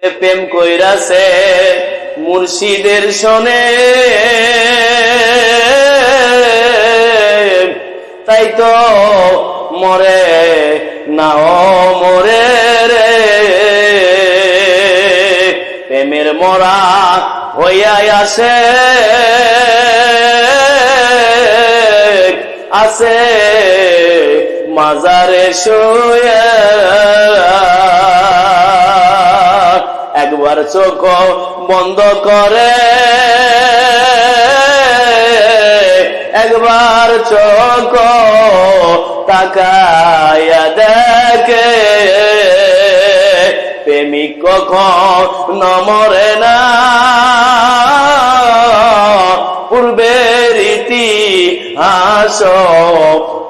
প্রেম কইরাছে মুর্শিদের শোনে। তাই তো মরে না মরে রে। প্রেমের মরা হইয়াই আসে। আছে মাজারে শুয়ে। চোখ বন্ধ করে। একবার চোখ তাকায়া দেখে, প্রেমিক কখন নমরে না। পূর্বের রীতি হাস,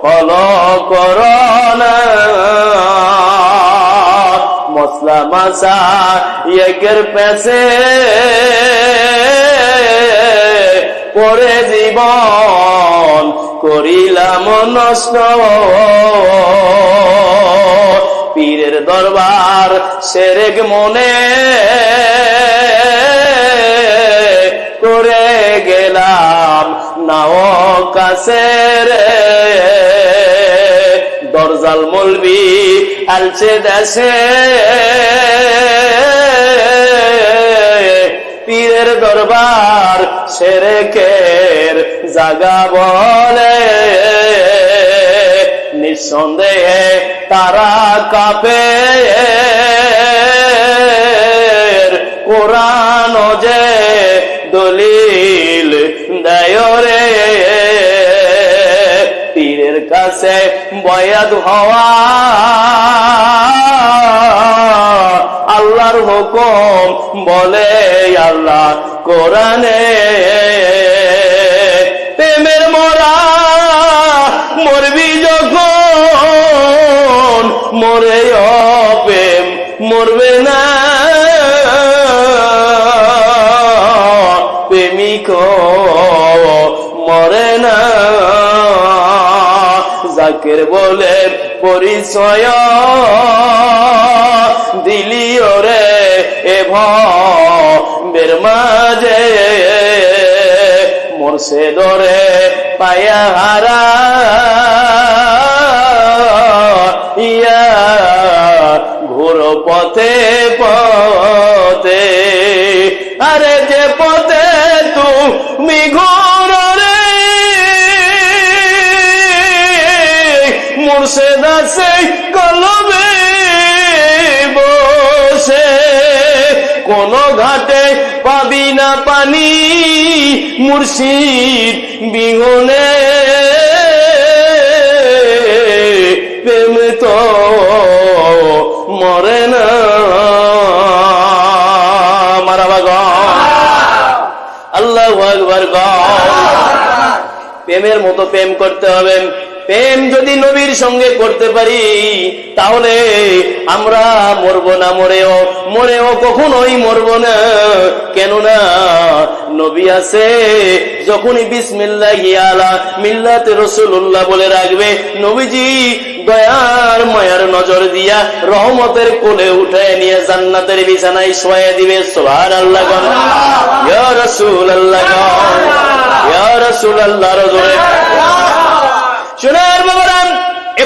ফল করোনা মাসা, একের পেছে। পরে জীবন করিলাম নষ্ট। পীরের দরবার সেরেক মনে করে গেলাম নাও কাছে দরজাল মলবি আলছে দেশে। দরবার সেরেকের জাগা বলে। নিঃসন্দেহে তারা কাপে কোরআন যে দলিল দেয় রে। পীরের কাছে বয়াদ হওয়া হুকুম বলে আল্লাহ কোরআনে। প্রেমের মোরা মরবি যখন মরে প্রেম মরবে না। প্রেমিক মরে না। জাকের বলে পরিচয় মাঝে মোরসে দরে পায়া হারা। ইয়া ঘোর পথে পানি মুর্শিদ বিহনে প্রেম তো মরে না। মারাবা গ। আল্লাহ আকবর গ। প্রেমের মতো প্রেম করতে হবে। প্রেম যদি নবীর সঙ্গে করতে পারি, তাহলে আমরা মরব না, মরেও মরেও কখনোই মরব না। কেননা নবী আছে, যখনই বিসমিল্লাহ আলা মিল্লাতে রসুল্লাহ বলে রাখবে, নবীজি দয়ার, মায়ার নজর দিয়া রহমতের কোলে উঠায় নিয়ে জান্নাতের বিছানায় শোয়া দিবে সোহার আল্লাহ রসুল আল্লাহ রসুল আল্লাহ রজরে সোনার বলেন